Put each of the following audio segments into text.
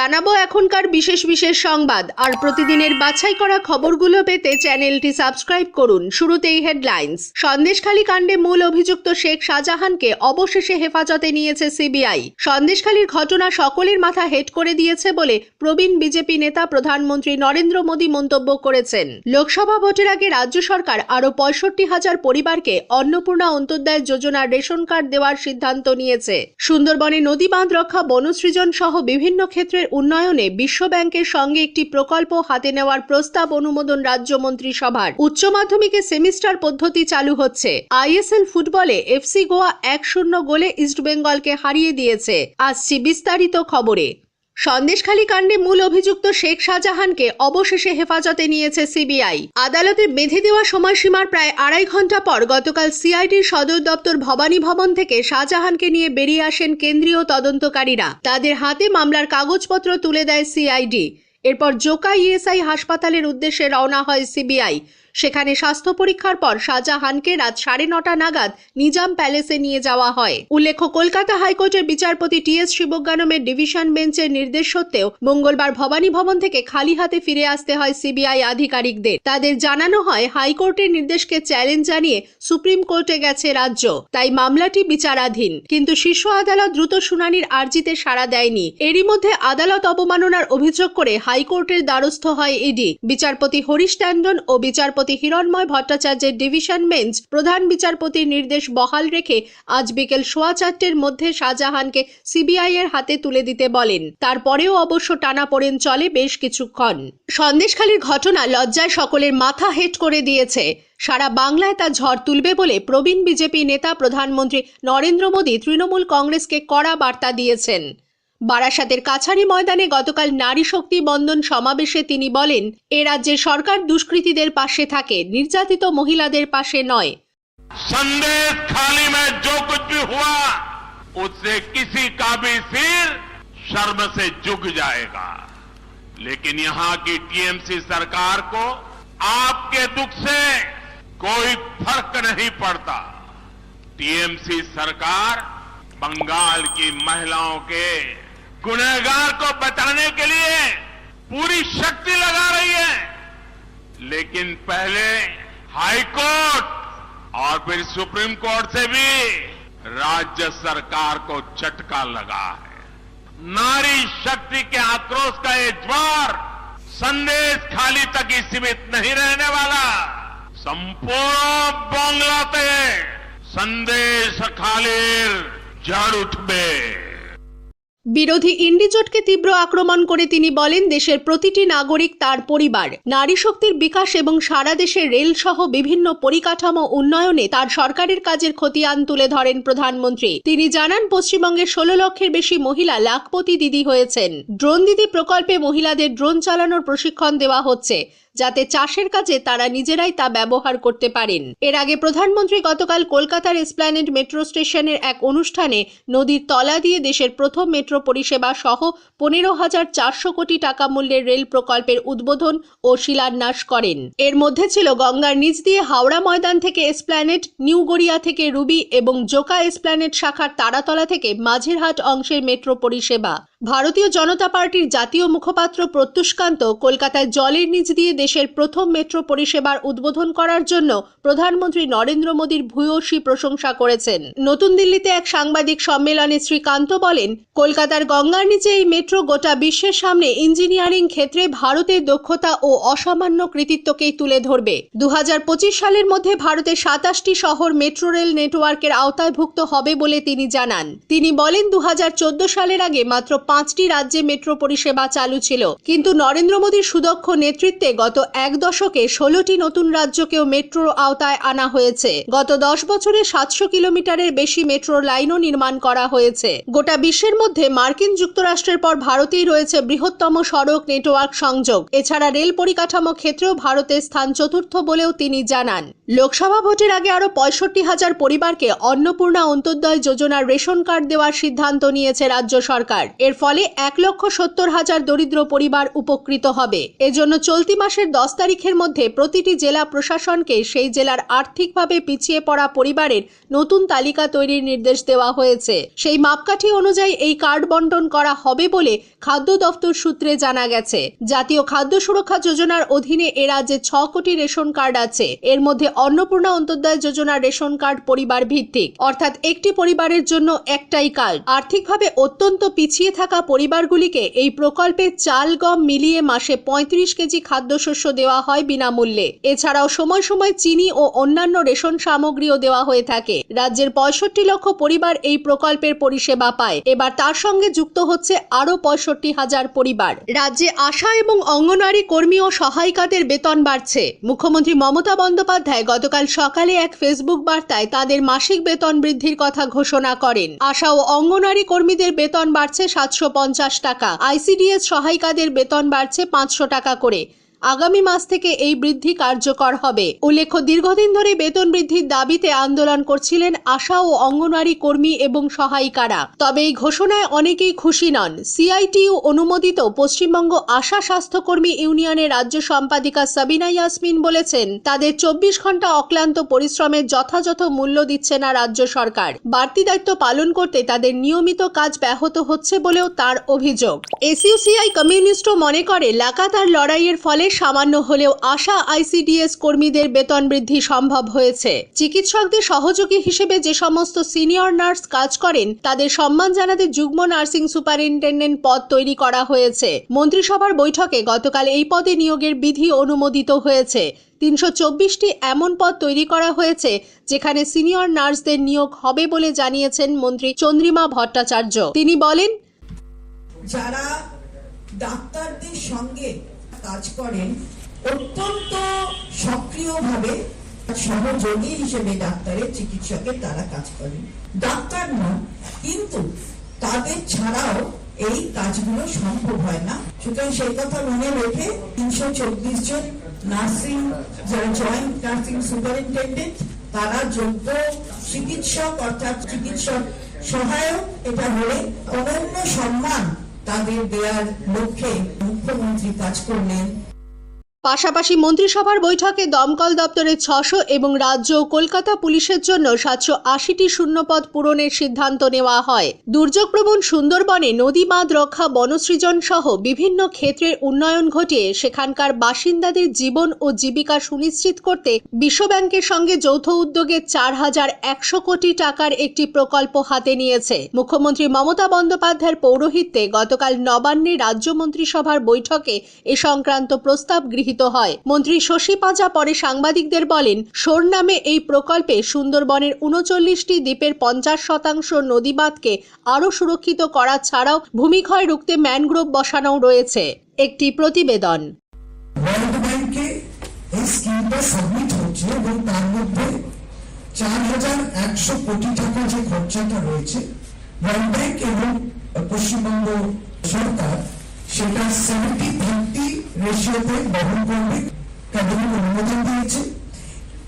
জানাব এখনকার বিশেষ বিশেষ সংবাদ। আর প্রতিদিনের বাছাই করা খবরগুলো পেতে চ্যানেলটি সাবস্ক্রাইব করুন। শুরুতেই হেডলাইন্স। সন্দেশখালী কাণ্ডে মূল অভিযুক্ত শেখ শাহজাহানকে অবশেষে হেফাজতে নিয়েছে সিবিআই। সন্দেশখালীর ঘটনা সকলের মাথা হেট করে দিয়েছে বলে প্রবীণ বিজেপি নেতা প্রধানমন্ত্রী নরেন্দ্র মোদী মন্তব্য করেছেন। লোকসভা ভোটের আগে রাজ্য সরকার আরও পঁয়ষট্টি হাজার পরিবারকে অন্নপূর্ণা অন্তর্দায় যোজনার রেশন কার্ড দেওয়ার সিদ্ধান্ত নিয়েছে। সুন্দরবনে নদী বাঁধ রক্ষা বনসৃজন সহ বিভিন্ন ক্ষেত্রের উন্নয়নে বিশ্ব ব্যাংকের সঙ্গে একটি প্রকল্প হাতে নেওয়ার প্রস্তাব অনুমোদন রাজ্য মন্ত্রিসভার। উচ্চ মাধ্যমিকে সেমিস্টার পদ্ধতি চালু হচ্ছে। আইএসএল ফুটবলে এফসি গোয়া এক শূন্য গোলে ইস্টবেঙ্গলকে হারিয়ে দিয়েছে। আসছি বিস্তারিত খবরে। সন্দেশখালী কাণ্ডে মূল অভিযুক্ত শেখ শাহজাহানকে অবশেষে হেফাজতে নিয়েছে সিবিআই। আদালতে বেঁধে দেওয়া সময়সীমার প্রায় আড়াই ঘণ্টা পর গতকাল সিআইডির সদর দপ্তর ভবানী ভবন থেকে শাহজাহানকে নিয়ে বেরিয়ে আসেন কেন্দ্রীয় তদন্তকারীরা। তাদের হাতে মামলার কাগজপত্র তুলে দেয় সিআইডি। এরপর জোকা ইএসআই হাসপাতালের উদ্দেশ্যে রওনা হয় সিবিআই। সেখানে স্বাস্থ্য পরীক্ষার পর শাহজাহানকে রাত সাড়ে নটা নাগাদ নিজাম প্যালেসে নিয়ে যাওয়া হয়। উল্লেখ্য, কলকাতা হাইকোর্টের বিচারপতি টি এস শিবজ্ঞানমের ডিভিশন বেঞ্চের নির্দেশ সত্ত্বেও মঙ্গলবার ভবানী ভবন থেকে খালি হাতে ফিরে আসতে হয় সিবিআই আধিকারিকদের। তাদের জানানো হয়, হাইকোর্টের নির্দেশকে চ্যালেঞ্জ জানিয়ে সুপ্রিম কোর্টে গেছে রাজ্য, তাই মামলাটি বিচারাধীন। কিন্তু শীর্ষ আদালত দ্রুত শুনানির আর্জিতে সাড়া দেয়নি। এরই মধ্যে আদালত অবমাননার অভিযোগ করে হাইকোর্টের দ্বারস্থ হয় ইডি। বিচারপতি হরিশ ট্যান্ডন ও বিচারপতি হিরণময় ভট্টাচার্যের ডিভিশন বেঞ্চ প্রধান বিচারপতির নির্দেশ বহাল রেখে আজ বিকেল সোয়া চারটের মধ্যে শাহজাহানকে সিবিআই এর হাতে তুলে দিতে বলেন। তারপরেও অবশ্য টানাপোড়েন চলে বেশ কিছুক্ষণ। সন্দেশখালীর ঘটনা লজ্জায় সকলের মাথা হেট করে দিয়েছে। সারা বাংলায় তা ঝড় তুলবে বলে প্রবীণ বিজেপি নেতা প্রধানমন্ত্রী নরেন্দ্র মোদী তৃণমূল কংগ্রেসকে কড়া বার্তা দিয়েছেন। বারাসাতের কাছারি ময়দানে গতকাল নারী শক্তি বন্দন সমাবেশে তিনি বলেন এ রাজ্যের সরকার দুষ্কৃতীদের পাশে থাকে নির্যাতিত মহিলাদের পাশে নয় संदेश खाली में जो कुछ भी हुआ उससे किसी का भी सिर शर्म से झुक जाएगा लेकिन यहां की टीएमसी सरकार को आपके दुख से कोई फर्क नहीं पड़ता टीएमसी सरकार बंगाल की महिलाओं के गुनहगार को बचाने के लिए पूरी शक्ति लगा रही है। लेकिन पहले हाई कोर्ट और फिर सुप्रीम कोर्ट से भी राज्य सरकार को झटका लगा है। नारी शक्ति के आक्रोश का ये ज्वार संदेश खाली तक ही सीमित नहीं रहने वाला। संपूर्ण बांग्लाते संदेश खालीर जड़ उठबे বিরোধী ইন্ডিজোটকে তীব্র আক্রমণ করে তিনি বলেন, দেশের প্রতিটি নাগরিক তার পরিবার, নারী শক্তির বিকাশ এবং সারা দেশে রেল সহ বিভিন্ন পরিকাঠামো উন্নয়নে তার সরকারের কাজের খতিয়ান তুলে ধরেন প্রধানমন্ত্রী। তিনি জানান, পশ্চিমবঙ্গের ষোলো লক্ষের বেশি মহিলা লাখপতি দিদি হয়েছেন। ড্রোন দিদি প্রকল্পে মহিলাদের ড্রোন চালানোর প্রশিক্ষণ দেওয়া হচ্ছে। যাতে চাষের কাজে তারা নিজেরাই তা ব্যবহার করতে পারেন। এর আগে প্রধানমন্ত্রী গতকাল কলকাতার এসপ্ল্যানেড মেট্রো স্টেশনের এক অনুষ্ঠানে নদীর তলা দিয়ে দেশের প্রথম মেট্রো পরিষেবা সহ পনেরো হাজার চারশো কোটি টাকা মূল্যের রেল প্রকল্পের উদ্বোধন ও শিলান্যাস করেন। এর মধ্যে ছিল গঙ্গার নিচ দিয়ে হাওড়া ময়দান থেকে এসপ্ল্যানেড, নিউ গড়িয়া থেকে রুবি এবং জোকা এসপ্ল্যানেড শাখার তারাতলা থেকে মাঝেরহাট অংশের মেট্রো পরিষেবা। ভারতীয় জনতা পার্টির জাতীয় মুখপাত্র প্রত্যুষকান্ত কলকাতায় জলের নিচ দিয়ে দেশের প্রথম মেট্রো পরিষেবার উদ্বোধন করার জন্য প্রধানমন্ত্রী নরেন্দ্র মোদীর ভূয়সী প্রশংসা করেছেন। নতুন দিল্লিতে এক সাংবাদিক সম্মেলনে শ্রীকান্ত বলেন, কলকাতার গঙ্গার নিচে এই মেট্রো গোটা বিশ্বের সামনে ইঞ্জিনিয়ারিং ক্ষেত্রে ভারতের দক্ষতা ও অসামান্য কৃতিত্বকেই তুলে ধরবে। দু হাজার পঁচিশ সালের মধ্যে ভারতের সাতাশটি শহর মেট্রো রেল নেটওয়ার্কের আওতায়ভুক্ত হবে বলে তিনি জানান। তিনি বলেন দু হাজার চোদ্দ সালের আগে মাত্র পাঁচটি রাজ্যে মেট্রো পরিষেবা চালু ছিল। কিন্তু নরেন্দ্র মোদীর সুদক্ষ নেতৃত্বে গত এক দশকে ষোলোটি নতুন রাজ্যকেও মেট্রোর আওতায় আনা হয়েছে। গত দশ বছরে সাতশো কিলোমিটারের বেশি মেট্রো লাইনও নির্মাণ করা হয়েছে। গোটা বিশ্বের মধ্যে মার্কিন যুক্তরাষ্ট্রের পর ভারতেই রয়েছে বৃহত্তম সড়ক নেটওয়ার্ক সংযোগ। এছাড়া রেল পরিকাঠামো ক্ষেত্রেও ভারতের স্থান চতুর্থ বলেও তিনি জানান। লোকসভা ভোটের আগে আরও পঁয়ষট্টি হাজার পরিবারকে অন্নপূর্ণা অন্তর্দয় যোজনার রেশন কার্ড দেওয়ার সিদ্ধান্ত নিয়েছে রাজ্য সরকার। এর ফলে এক লক্ষ সত্তর হাজার দরিদ্র পরিবার উপকৃত হবে। এজন্য চলতি মাসের দশ তারিখের মধ্যে প্রতিটি জেলা প্রশাসনকে সেই জেলার আর্থিকভাবে পিছিয়ে পড়া পরিবারের নতুন তালিকা তৈরির নির্দেশ দেওয়া হয়েছে। সেই মাপকাঠি অনুযায়ী এই কার্ড বন্টন করা হবে বলে খাদ্য দফতর সূত্রে জানা গেছে। জাতীয় খাদ্য সুরক্ষা যোজনার অধীনে এ রাজ্যে ছ কোটি রেশন কার্ড আছে। এর মধ্যে অন্নপূর্ণা অন্তর্দয় যোজনা রেশন কার্ড পরিবার ভিত্তিক অর্থাৎ একটি পরিবারের জন্য একটাই কার্ড। আর্থিকভাবে অত্যন্ত পিছিয়ে থাকা পরিবারগুলিকে এই প্রকল্পে চাল, গম মিলিয়ে মাসে পঁয়ত্রিশ কেজি খাদ্যশস্য দেওয়া হয় বিনামূল্যে। এছাড়াও সময় সময় চিনি ও অন্যান্য রেশন সামগ্রীও দেওয়া হয়ে থাকে। রাজ্যের পঁয়ষট্টি লক্ষ পরিবার এই প্রকল্পের পরিষেবা পায়। এবার তার সঙ্গে যুক্ত হচ্ছে আরও পঁয়ষট্টি হাজার পরিবার। রাজ্যে আশা এবং অঙ্গনওয়াড়ি কর্মী ও সহায়িকাদের বেতন বাড়ছে। মুখ্যমন্ত্রী মমতা বন্দ্যোপাধ্যায় গতকাল সকালে এক ফেসবুক বার্তায় তাদের মাসিক বেতন বৃদ্ধির কথা ঘোষণা করেন। আশা ও অঙ্গনারী কর্মীদের বেতন বাড়ছে সাতশো পঞ্চাশ টাকা। আইসিডিএস সহায়িকাদের বেতন বাড়ছে পাঁচশো টাকা করে। আগামী মাস থেকে এই বৃদ্ধি কার্যকর হবে। উল্লেখ্য, দীর্ঘদিন ধরে বেতন বৃদ্ধির দাবিতে আন্দোলন করছিলেন আশা ও অঙ্গনওয়াড়ি কর্মী এবং সহায়িকারা। তবে এই ঘোষণায় অনেকেই খুশি নন। সিআইটিইউ অনুমোদিত পশ্চিমবঙ্গ আশা স্বাস্থ্যকর্মী ইউনিয়নের রাজ্য সম্পাদিকা সাবিনা ইয়াসমিন বলেছেন, তাদের চব্বিশ ঘণ্টা অক্লান্ত পরিশ্রমের যথাযথ মূল্য দিচ্ছে না রাজ্য সরকার। বাড়তি দায়িত্ব পালন করতে তাদের নিয়মিত কাজ ব্যাহত হচ্ছে বলেও তার অভিযোগ। এসইউসিআই কমিউনিস্টও মনে করে, লাগাতার লড়াইয়ের ফলে সামান্য হলেও আশা আইসিডিএস কর্মীদের বেতন বৃদ্ধি সম্ভব হয়েছে। চিকিৎসকদের সহযোগী হিসেবে যে সমস্ত সিনিয়র নার্স কাজ করেন, তাদের সম্মান জানাতে যুগ্ম নার্সিং সুপারিনটেন্ডেন্ট পদ তৈরি করা হয়েছে। মন্ত্রিসভার বৈঠকে গতকাল এই পদে নিয়োগের বিধি অনুমোদিত হয়েছে। তিনশো চব্বিশটি এমন পদ তৈরি করা হয়েছে, যেখানে সিনিয়র নার্সদের নিয়োগ হবে বলে জানিয়েছেন মন্ত্রী চন্দ্রিমা ভট্টাচার্য। তিনি বলেন, যারা ডাক্তারদের সঙ্গে কাজ করেন, অত্যন্ত সক্রিয়ভাবে সহযোগী হিসেবে ডাক্তারের চিকিৎসকের তারা কাজ করেন। ডাক্তার নন, কিন্তু তাদের ছাড়াও এই কাজগুলো সম্ভব হয় না। সুতরাং সেই কথা মনে রেখে তিনশো চব্বিশ জন নার্সিং, যারা জয়েন্ট নার্সিং সুপারিনটেন্ডেন্ট, তারা যোগ্য চিকিৎসক, অর্থাৎ চিকিৎসক সহায়ক, এটা হলে অনন্য সম্মান তাদের দেওয়ার লক্ষ্যে মুখ্যমন্ত্রী কাজ করলেন। পাশাপাশি মন্ত্রিসভার বৈঠকে দমকল দপ্তরের ছশো এবং রাজ্য ও কলকাতা পুলিশের জন্য সাতশো আশিটি শূন্যপদ পূরণের সিদ্ধান্ত নেওয়া হয়। দুর্যোগপ্রবণ সুন্দরবনে নদী বাঁধ রক্ষা, বনসৃজন সহ বিভিন্ন ক্ষেত্রের উন্নয়ন ঘটিয়ে সেখানকার বাসিন্দাদের জীবন ও জীবিকা সুনিশ্চিত করতে বিশ্বব্যাংকের সঙ্গে যৌথ উদ্যোগে চার হাজার একশো কোটি টাকার একটি প্রকল্প হাতে নিয়েছে। মুখ্যমন্ত্রী মমতা বন্দ্যোপাধ্যায়ের পৌরোহিত্যে গতকাল নবান্নে রাজ্য মন্ত্রিসভার বৈঠকে এ সংক্রান্ত প্রস্তাব গৃহীত হয়। মন্ত্রী শশী পাঁজা পরে সাংবাদিকদের বলেন সোর নামে এই প্রকল্পে সুন্দরবনের উনচল্লিশটি দ্বীপের পঞ্চাশ শতাংশ নদীবাঁধকে আরও সুরক্ষিত করা ছাড়াও ভূমিক্ষয় রুখতে ম্যানগ্রোভ বসানো রয়েছে। একটি প্রতিবেদন। চার হাজার একশো কোটি টাকা যে খরচাটা রয়েছে ওয়ার্ল্ড ব্যাংক এবং পশ্চিমবঙ্গ সরকার, সেটা সেভেন্টি রেশিওতে বহন করবে ক্যাবিনেট অনুমোদন দিয়েছে।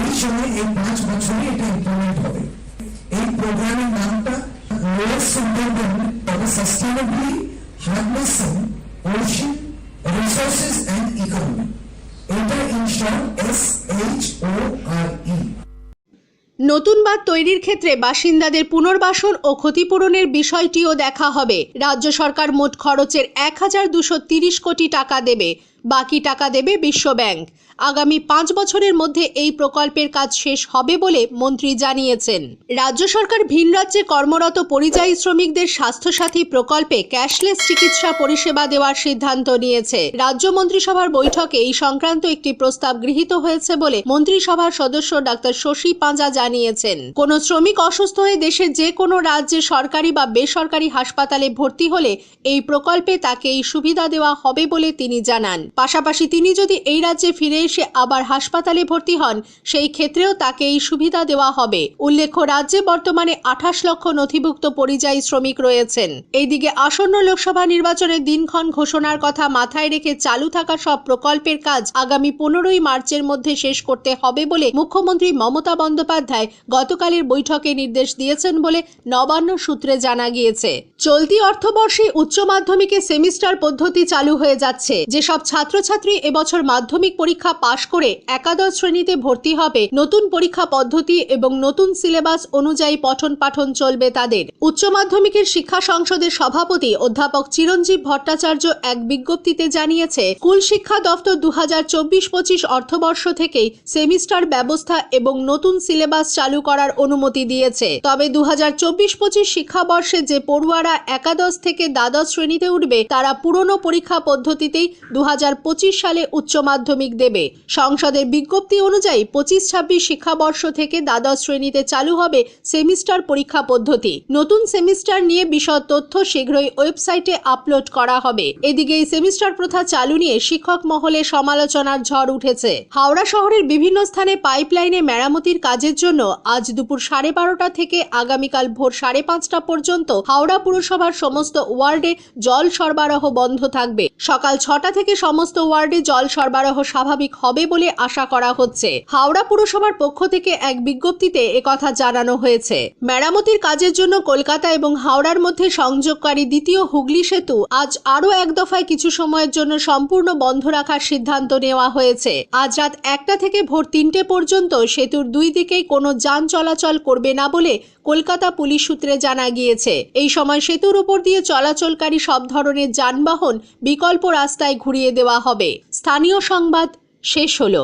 এই সময় এই পাঁচ বছরে এটা ইমপ্লিমেন্ট হবে। এই প্রোগ্রামের নামটা লোয়ার সুন্দরবন তবে sustainably harnessing ocean resources and economy এটা in short S H O R E নতুন বাঁধ তৈরির ক্ষেত্রে বাসিন্দাদের পুনর্বাসন ও ক্ষতিপূরণের বিষয়টিও দেখা হবে। রাজ্য সরকার মোট খরচের এক হাজার দুশো তিরিশ কোটি টাকা দেবে। বাকি টাকা দেবে বিশ্বব্যাংক আগামী পাঁচ বছরের মধ্যে এই প্রকল্পের কাজ শেষ হবে বলে মন্ত্রী জানিয়েছেন। রাজ্য সরকার ভিন রাজ্যে কর্মরত পরিযায়ী শ্রমিকদের স্বাস্থ্যসাথী প্রকল্পে ক্যাশলেস চিকিৎসা পরিষেবা দেওয়ার সিদ্ধান্ত নিয়েছে। রাজ্য মন্ত্রিসভার বৈঠকে এই সংক্রান্ত একটি প্রস্তাব গৃহীত হয়েছে বলে মন্ত্রিসভার সদস্য ডাক্তার শশী পাঁজা জানিয়েছেন। কোন শ্রমিক অসুস্থ হয়ে দেশের যে কোনো রাজ্যে সরকারি বা বেসরকারি হাসপাতালে ভর্তি হলে এই প্রকল্পে তাকে এই সুবিধা দেওয়া হবে বলে তিনি জানান। পাশাপাশি তিনি যদি এই রাজ্যে ফিরে এসে আবার হাসপাতালে ভর্তি হন, সেই ক্ষেত্রেও তাকে এই সুবিধা দেওয়া হবে। উল্লেখ্য, রাজ্যে বর্তমানে আঠাশ লক্ষ নথিভুক্ত পরিযায়ী শ্রমিক রয়েছেন। এইদিকে আসন্ন লোকসভা নির্বাচনের দিনক্ষণ ঘোষণার কথা মাথায় রেখে চালু থাকা সব প্রকল্পের কাজ আগামী পনেরোই মার্চের মধ্যে শেষ করতে হবে বলে মুখ্যমন্ত্রী মমতা বন্দ্যোপাধ্যায় গতকালের বৈঠকে নির্দেশ দিয়েছেন বলে নবান্ন সূত্রে জানা গিয়েছে। চলতি অর্থবর্ষে উচ্চ মাধ্যমিকে সেমিস্টার পদ্ধতি চালু হয়ে যাচ্ছে। যেসব ছাত্রছাত্রী এবছর মাধ্যমিক পরীক্ষা পাশ করে একাদশ শ্রেণীতে ভর্তি হবে। নতুন পরীক্ষা পদ্ধতি এবং নতুন সিলেবাস অনুযায়ী পঠন পাঠন চলবে তাদের। উচ্চ মাধ্যমিকের শিক্ষা সংসদের সভাপতি অধ্যাপক চিরঞ্জীব ভট্টাচার্য এক বিজ্ঞপ্তিতে জানিয়েছে, স্কুল শিক্ষা দফতর দু হাজার চব্বিশ পঁচিশ অর্থবর্ষ থেকেই সেমিস্টার ব্যবস্থা এবং নতুন সিলেবাস চালু করার অনুমতি দিয়েছে। তবে দু হাজার চব্বিশ পঁচিশ শিক্ষাবর্ষে যে পড়ুয়ারা একাদশ থেকে দ্বাদশ শ্রেণীতে উঠবে, তারা পুরনো পরীক্ষা পদ্ধতিতেই দু হাজার পঁচিশ সালে উচ্চ মাধ্যমিক দেবে। সংসদের বিজ্ঞপ্তি অনুযায়ী পঁচিশ ছাব্বিশ শিক্ষাবর্ষ থেকে দ্বাদশ শ্রেণীতে চালু হবে সেমিস্টার পরীক্ষা পদ্ধতি। নতুন সেমিস্টার নিয়ে বিশদ তথ্য শীঘ্রই ওয়েবসাইটে আপলোড করা হবে। এদিকে এই সেমিস্টার প্রথা চালু নিয়ে শিক্ষক মহলে সমালোচনার ঝড় উঠেছে। হাওড়া শহরের বিভিন্ন স্থানে পাইপলাইনে মেরামতির কাজের জন্য আজ দুপুর সাড়ে বারোটা থেকে আগামীকাল ভোর সাড়ে পাঁচটা পর্যন্ত হাওড়া পুরসভার সমস্ত ওয়ার্ডে জল সরবরাহ বন্ধ থাকবে। সকাল ছটা থেকে সমস্ত ওয়ার্ডে জল সরবরাহ স্বাভাবিক হবে বলে আশা করা হচ্ছে। হাওড়া পুরসভার পক্ষ থেকে এক বিজ্ঞপ্তিতে একথা জানানো হয়েছে। মেরামতির কাজের জন্য কলকাতা এবং হাওড়ার মধ্যে সংযোগকারী দ্বিতীয় হুগলি সেতু আজ আরও এক দফায় কিছু সময়ের জন্য সম্পূর্ণ বন্ধ রাখার সিদ্ধান্ত নেওয়া হয়েছে। আজ রাত একটা থেকে ভোর তিনটে পর্যন্ত সেতুর দুই দিকেই কোনো যান চলাচল করবে না বলে কলকাতা পুলিশ সূত্রে জানা গিয়েছে, এই সময় সেতুর উপর দিয়ে চলাচলকারী সব ধরনের যানবাহন বিকল্প রাস্তায় ঘুরিয়ে দেওয়া হবে। স্থানীয় সংবাদ শেষ হলো।